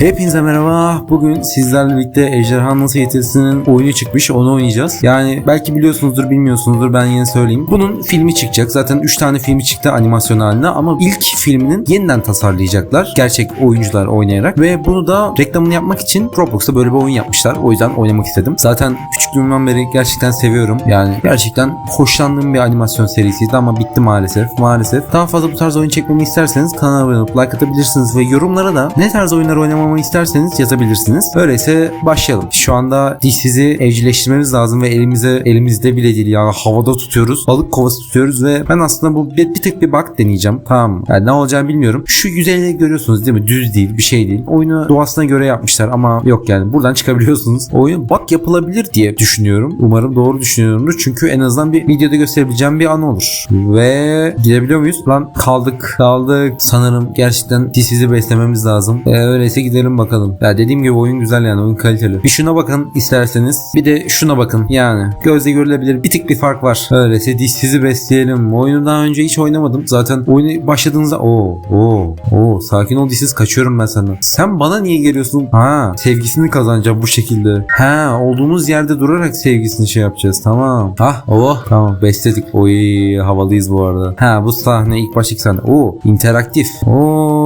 Hepinize merhaba. Bugün sizlerle birlikte Ejderha Nasıl Yetilsi'nin oyunu çıkmış. Onu oynayacağız. Yani belki biliyorsunuzdur bilmiyorsunuzdur ben yine söyleyeyim. Bunun filmi çıkacak. Zaten 3 tane filmi çıktı animasyon haline ama ilk filminin yeniden tasarlayacaklar. Gerçek oyuncular oynayarak ve bunu da reklamını yapmak için Roblox'ta böyle bir oyun yapmışlar. O yüzden oynamak istedim. Zaten küçüklüğümden beri gerçekten seviyorum. Yani gerçekten hoşlandığım bir animasyon serisiydi ama bitti maalesef. Maalesef. Daha fazla bu tarz oyun çekmemi isterseniz kanala abone olup like atabilirsiniz ve yorumlara da ne tarz oyunlar oynamamı isterseniz yazabilirsiniz. Öyleyse başlayalım. Şu anda dişsizi evcilleştirmemiz lazım ve elimize elimizde bile değil ya havada tutuyoruz. Balık kovası tutuyoruz ve ben aslında bu bir, bir tık bir bak deneyeceğim. Tamam. Yani ne olacağını bilmiyorum. Şu yüzeyleri görüyorsunuz değil mi? Düz değil, bir şey değil. Oyunu doğasına göre yapmışlar ama yok yani buradan çıkabiliyorsunuz. Oyun bak yapılabilir diye düşünüyorum. Umarım doğru düşünüyorumdur. Çünkü en azından bir videoda gösterebileceğim bir an olur. Ve gidebiliyor muyuz? Lan kaldık. Kaldık. Sanırım gerçekten dişsizi beslememiz lazım. Ee, öyleyse gidelim bakalım. Ya dediğim gibi oyun güzel yani. Oyun kaliteli. Bir şuna bakın isterseniz. Bir de şuna bakın. Yani gözle görülebilir bir tık bir fark var. Öyleyse dişsizi besleyelim. Oyunu daha önce hiç oynamadım. Zaten oyunu başladığınızda o o o sakin ol dişsiz kaçıyorum ben senden. Sen bana niye geliyorsun? Ha sevgisini kazanacağım bu şekilde. Ha olduğumuz yerde durarak sevgisini şey yapacağız. Tamam. Ah oh tamam besledik. Oy havalıyız bu arada. Ha bu sahne ilk baştaki sahne. Oo interaktif. Oo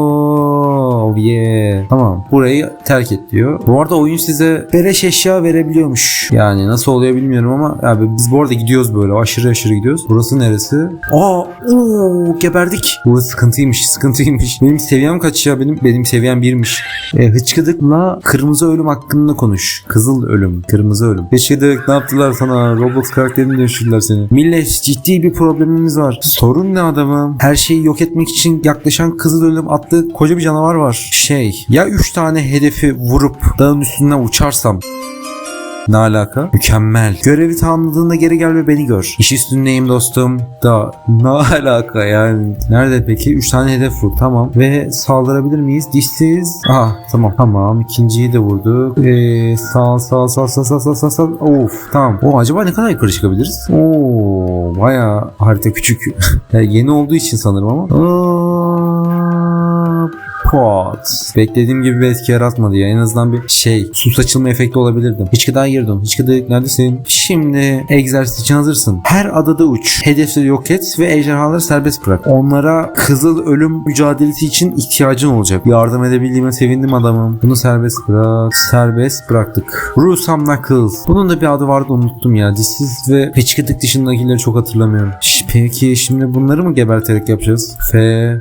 yeah. Tamam. Burayı terk et diyor. Bu arada oyun size beleş eşya verebiliyormuş. Yani nasıl oluyor bilmiyorum ama abi biz bu arada gidiyoruz böyle aşırı aşırı gidiyoruz. Burası neresi? Aa oo geberdik. Burası sıkıntıymış sıkıntıymış. Benim seviyem kaç ya benim benim seviyem birmiş. E, hıçkıdıkla kırmızı ölüm hakkında konuş. Kızıl ölüm, kırmızı ölüm. Hıçkıdık ne yaptılar sana? Roblox karakterini dönüştürdüler seni. Millet ciddi bir problemimiz var. Sorun ne adamım? Her şeyi yok etmek için yaklaşan kızıl ölüm adlı koca bir canavar var. Şey, ya 3 tane hedefi vurup dağın üstünden uçarsam ne alaka? Mükemmel. Görevi tamamladığında geri gel ve beni gör. İş üstündeyim dostum. Da ne alaka yani? Nerede peki? 3 tane hedef vur. Tamam. Ve saldırabilir miyiz? Dişsiz. Aha tamam. Tamam. İkinciyi de vurduk. Ee, sağ sağ sağ sağ sağ sağ sağ sağ. Of tamam. O acaba ne kadar yukarı çıkabiliriz? Oo baya harita küçük. yani yeni olduğu için sanırım ama. Aa, pot. Beklediğim gibi bir etki yaratmadı ya. En azından bir şey su saçılma efekti olabilirdim. Hiç kadar girdim. Hiç kadar neredesin? Şimdi egzersiz için hazırsın. Her adada uç. Hedefleri yok et ve ejderhaları serbest bırak. Onlara kızıl ölüm mücadelesi için ihtiyacın olacak. Yardım edebildiğime sevindim adamım. Bunu serbest bırak. Serbest bıraktık. Rusam Knuckles. Bunun da bir adı vardı unuttum ya. Dişsiz ve peçkıdık dışındakileri çok hatırlamıyorum. Ş- Peki şimdi bunları mı geberterek yapacağız? F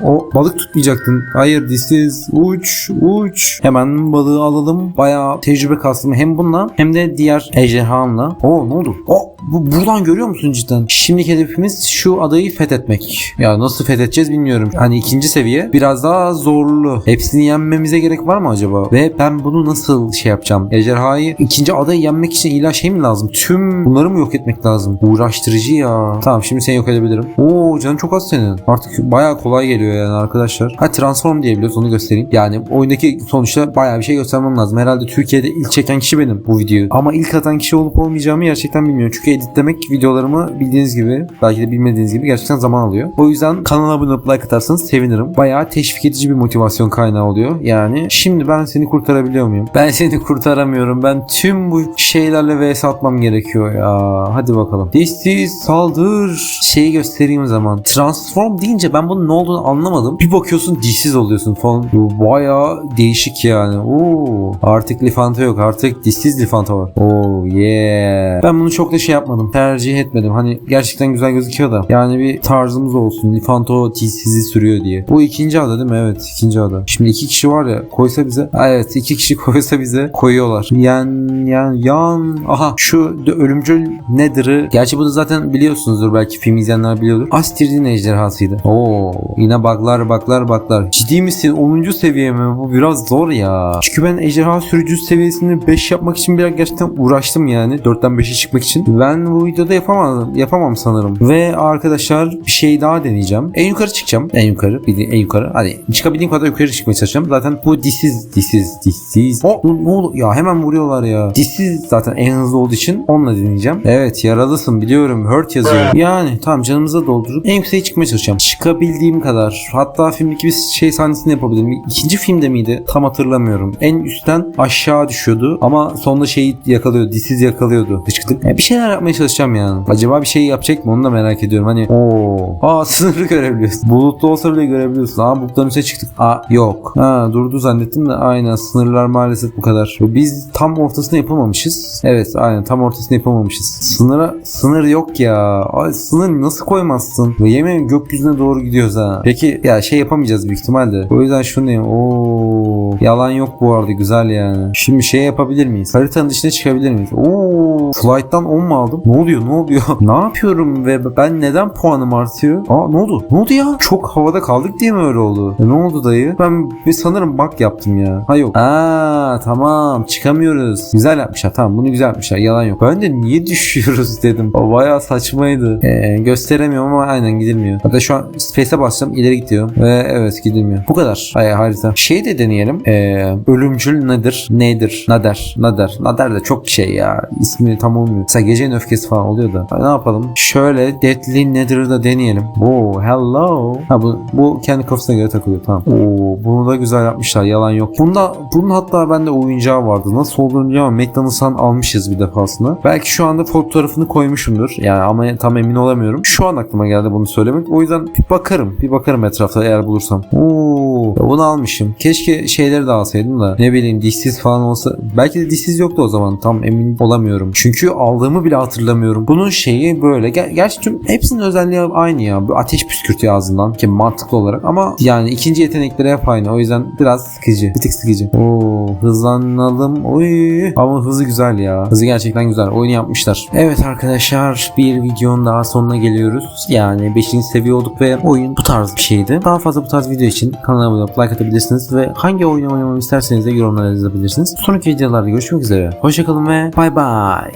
o balık tutmayacaktın. Hayır dişsiz. Uç uç. Hemen balığı alalım. Bayağı tecrübe kastım hem bununla hem de diğer ejderhamla. Oo ne oldu? O bu buradan görüyor musun cidden? Şimdiki hedefimiz şu adayı fethetmek. Ya nasıl fethedeceğiz bilmiyorum. Hani ikinci seviye biraz daha zorlu. Hepsini yenmemize gerek var mı acaba? Ve ben bunu nasıl şey yapacağım? Ejderhayı ikinci adayı yenmek için illa şey mi lazım? Tüm bunları mı yok etmek lazım? Uğraştırıcı ya. Tamam şimdi seni yok edebilirim. Oo canın çok az senin. Artık bayağı kolay geliyor yani arkadaşlar. Ha transform diyebiliyoruz onu göstereyim. Yani oyundaki sonuçta bayağı bir şey göstermem lazım. Herhalde Türkiye'de ilk çeken kişi benim bu videoyu. Ama ilk atan kişi olup olmayacağımı gerçekten bilmiyorum. Çünkü editlemek videolarımı bildiğiniz gibi belki de bilmediğiniz gibi gerçekten zaman alıyor. O yüzden kanala abone olup like atarsanız sevinirim. Bayağı teşvik edici bir motivasyon kaynağı oluyor. Yani şimdi ben seni kurtarabiliyor muyum? Ben seni kurtaramıyorum. Ben tüm bu şeylerle vs atmam gerekiyor ya. Hadi bakalım. Dişsiz saldır. Şeyi göstereyim zaman. Transform deyince ben bunun ne olduğunu anlamadım. Bir bakıyorsun dişsiz oluyorsun falan. Bayağı değişik yani. Oo. Artık Lifanta yok. Artık dişsiz Lifanta var. Oh yeah. Ben bunu çok da şey yapmadım. Tercih etmedim. Hani gerçekten güzel gözüküyor da. Yani bir tarzımız olsun. Lifanto dişsizi sürüyor diye. Bu ikinci ada değil mi? Evet ikinci ada. Şimdi iki kişi var ya koysa bize. Evet iki kişi koysa bize koyuyorlar. Yan yan yan. Aha şu ölümcül nedir'ı. Gerçi bu da zaten biliyorsunuzdur belki film izleyenler biliyordur. Astirdin ejderhasıydı. Oo yine baklar baklar baklar. Ciddi misin? 10. seviye mi? Bu biraz zor ya. Çünkü ben ejderha sürücüsü seviyesini 5 yapmak için biraz gerçekten uğraştım yani. 4'ten 5'e çıkmak için. Ben Ben bu videoda yapamam, yapamam sanırım. Ve arkadaşlar bir şey daha deneyeceğim. En yukarı çıkacağım. En yukarı. Bir de en yukarı. Hadi çıkabildiğim kadar yukarı çıkmaya çalışacağım. Zaten bu disiz, disiz, disiz. O ne oldu? Ya hemen vuruyorlar ya. Disiz zaten en hızlı olduğu için onunla deneyeceğim. Evet yaralısın biliyorum. Hurt yazıyor. Yani tamam canımıza doldurup en yükseğe çıkmaya çalışacağım. Çıkabildiğim kadar. Hatta filmdeki bir şey sahnesini yapabilirim. İkinci filmde miydi? Tam hatırlamıyorum. En üstten aşağı düşüyordu ama sonunda şeyi yakalıyordu. Disiz yakalıyordu. Hıçkıdık. Yani bir şeyler yapmaya çalışacağım yani. Acaba bir şey yapacak mı onu da merak ediyorum. Hani ooo. Aa sınırı görebiliyorsun. Bulutlu olsa bile görebiliyorsun. Aa bulutların üstüne çıktık. Aa yok. Ha durdu zannettim de aynen sınırlar maalesef bu kadar. Biz tam ortasına yapamamışız. Evet aynen tam ortasına yapamamışız. Sınıra sınır yok ya. Ay sınır nasıl koymazsın? Ve yemin gökyüzüne doğru gidiyoruz ha. Peki ya şey yapamayacağız büyük ihtimalle. O yüzden şunu diyeyim. Oo yalan yok bu arada güzel yani. Şimdi şey yapabilir miyiz? Haritanın dışına çıkabilir miyiz? Oo flight'tan 10 mu aldım? Ne oluyor? Ne oluyor? ne yapıyorum ve ben neden puanım artıyor? Aa ne oldu? Ne oldu ya? Çok havada kaldık diye mi öyle oldu? E, ne oldu dayı? Ben bir sanırım bug yaptım ya. Ha yok. Aa tamam çıkamıyoruz. Güzel yapmışlar. Tamam bunu güzel yapmışlar. Yalan yok. Ben de niye düşüyoruz dedim. O bayağı saçmaydı. Ee, gösteremiyorum ama aynen gidilmiyor. Hatta şu an space'e bassam ileri gidiyor. Ve evet gidilmiyor. Bu kadar. Hayır harita. Şey de deneyelim. Ee, ölümcül nedir? Nedir? Nader. Nader. Nader de çok şey ya. İsmi tam olmuyor. Mesela gecenin öfkesi falan oluyor da. Ne yapalım? Şöyle Deadly Nether'ı da deneyelim. Oo hello. Ha bu, bu kendi kafasına göre takılıyor. Tamam. Oo bunu da güzel yapmışlar. Yalan yok. Bunda bunun hatta bende oyuncağı vardı. Nasıl olduğunu bilmiyorum McDonald's'tan almışız bir defasında. Belki şu anda fotoğrafını koymuşumdur. Yani ama tam emin olamıyorum. Şu an aklıma geldi bunu söylemek. O yüzden bir bakarım. Bir bakarım etrafta eğer bulursam. Oo, bunu almışım. Keşke şeyleri de alsaydım da. Ne bileyim dişsiz falan olsa. Belki de dişsiz yoktu o zaman. Tam emin olamıyorum. Çünkü aldığımı bile hatırlamıyorum. Bunun şeyi böyle. Ger- gerçi tüm hepsinin özelliği aynı ya. Bu ateş püskürtüyor ağzından ki mantıklı olarak ama yani ikinci yetenekleri hep aynı. O yüzden biraz sıkıcı. Bir tık sıkıcı. Oo, hızlanalım. Oy. Ama hızı güzel ya. Hızı gerçekten güzel. Oyunu yapmışlar. Evet arkadaşlar bir videonun daha sonuna geliyoruz. Yani 5. seviye olduk ve oyun bu tarz bir şeydi. Daha fazla bu tarz video için kanalıma abone olup like atabilirsiniz ve hangi oyunu oynamamı isterseniz de yorumlara yazabilirsiniz. Sonraki videolarda görüşmek üzere. Hoşçakalın ve bay bay.